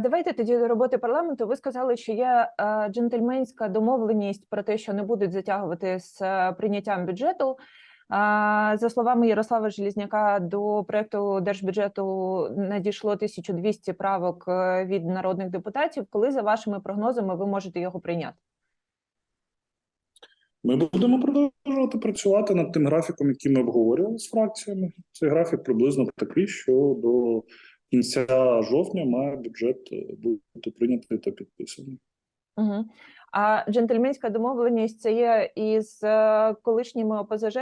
Давайте тоді до роботи парламенту. Ви сказали, що є е, джентльменська домовленість про те, що не будуть затягувати з е, прийняттям бюджету. За словами Ярослава Желізняка, до проекту держбюджету надійшло 1200 правок е, від народних депутатів. Коли за вашими прогнозами ви можете його прийняти? Ми будемо продовжувати працювати над тим графіком, який ми обговорювали з фракціями. Цей графік приблизно такий, що до кінця жовтня має бюджет е, бути прийнятий та підписаний. Угу. А джентльменська домовленість це є із е, колишніми ОПЗЖ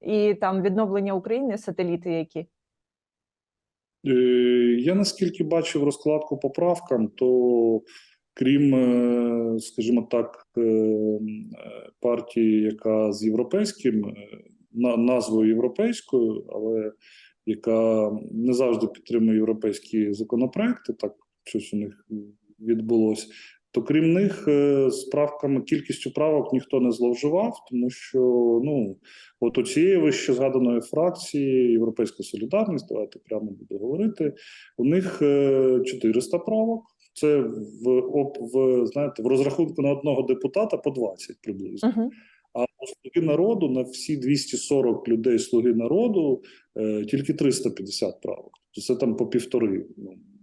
і там відновлення України, сателіти які? Е, Я наскільки бачив розкладку по правкам, то крім, скажімо так, партії, яка з європейським назвою європейською, але яка не завжди підтримує європейські законопроекти, так щось у них відбулося. То крім них, е, з правками кількістю правок ніхто не зловживав, тому що ну от у цієї вище згаданої фракції Європейська Солідарність, давайте прямо буду говорити. У них е, 400 правок. Це в в знаєте в розрахунку на одного депутата по 20 приблизно. Угу. А у слуги народу на всі 240 людей слуги народу е, тільки 350 правок. Тобто це там по півтори,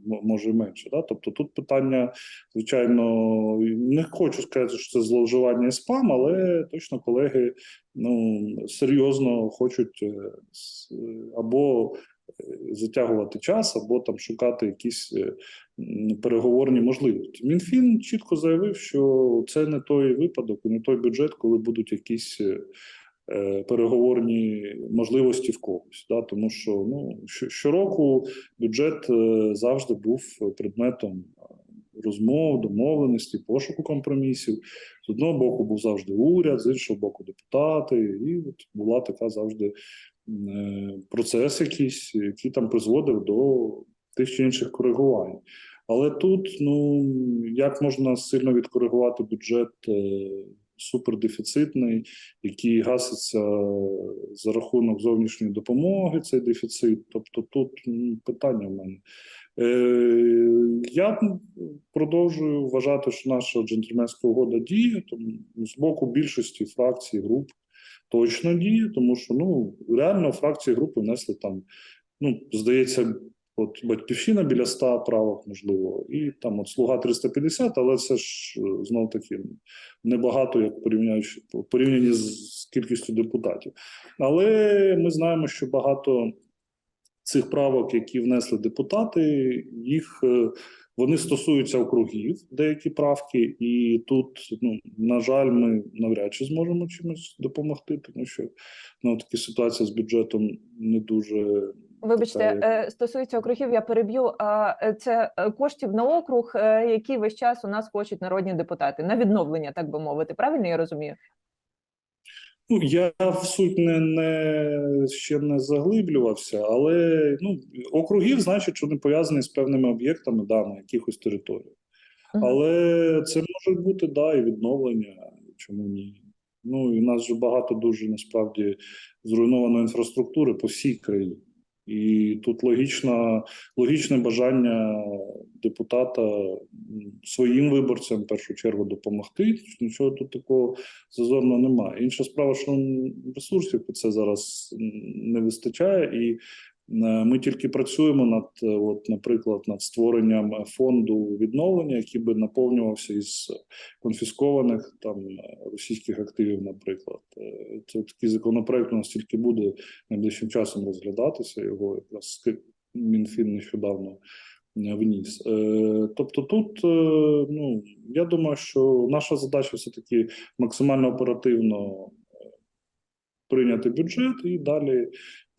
ну може менше. Да? Тобто тут питання, звичайно, не хочу сказати, що це зловживання і спам, але точно колеги ну серйозно хочуть е, або е, затягувати час, або там шукати якісь е, переговорні можливості. Мінфін чітко заявив, що це не той випадок і не той бюджет, коли будуть якісь е, е, переговорні можливості в когось. Да? Тому що ну щороку бюджет завжди був предметом розмов, домовленості, пошуку компромісів. З одного боку був завжди уряд, з іншого боку, депутати, і от була така завжди процес, якийсь, який там призводив до тих чи інших коригувань. Але тут, ну як можна сильно відкоригувати бюджет е, супердефіцитний, який гаситься за рахунок зовнішньої допомоги, цей дефіцит. Тобто тут питання в мене. Е, я продовжую вважати, що наша джентльменська угода діє, тому з боку більшості фракцій, груп точно діє, тому що ну реально фракції групи внесли там, ну здається, от батьківщина біля 100 правок, можливо, і там от слуга 350, але це ж знов таки небагато, як порівняючи порівнянні з, з кількістю депутатів. Але ми знаємо, що багато цих правок, які внесли депутати, їх е, вони стосуються округів, деякі правки, і тут, ну на жаль, ми навряд чи зможемо чимось допомогти, тому що ну такі ситуація з бюджетом не дуже Вибачте, Така, е, стосується округів, я переб'ю. А е, це е, коштів на округ, які весь час у нас хочуть народні депутати на відновлення, так би мовити. Правильно я розумію? Ну, я в суть не, не ще не заглиблювався, але ну округів значить, що вони пов'язані з певними об'єктами да, на якихось територіях. Мгм. Але це може бути да, і відновлення. Чому ні? Ну і в нас же багато дуже насправді зруйнованої інфраструктури по всій країні. І тут логічна, логічне бажання депутата своїм виборцям в першу чергу допомогти. Нічого тут такого зазорного немає. Інша справа, що ресурсів під це зараз не вистачає, і ми тільки працюємо над, е, от, наприклад, над створенням е, фонду відновлення, який би наповнювався із конфіскованих там е, російських активів. Наприклад, Е, це такий законопроект у нас тільки буде найближчим часом розглядатися. Його якраз Мінфін нещодавно е, вніс. Е, Тобто, тут е, ну я думаю, що наша задача все таки максимально оперативно е, прийняти бюджет і далі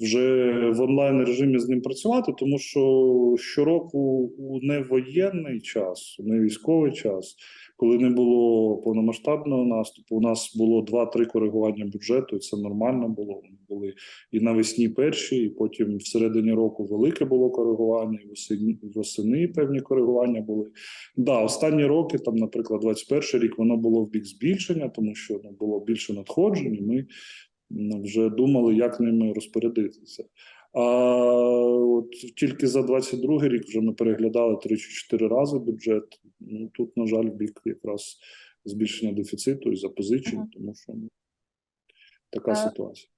вже в онлайн режимі з ним працювати, тому що щороку у невоєнний час, у невійськовий час, коли не було повномасштабного наступу, у нас було 2-3 коригування бюджету, і це нормально було. Вони були і навесні перші, і потім всередині року велике було коригування, і восени, восени певні коригування були. Да, останні роки, там, наприклад, 21 рік, воно було в бік збільшення, тому що ну, було більше надходжень, і ми вже думали, як ними розпорядитися. А от тільки за 22 рік вже ми переглядали 3 чи 4 рази бюджет. Ну тут, на жаль, бік якраз збільшення дефіциту і запозичень, Мгм. тому що ну, така Е, ситуація.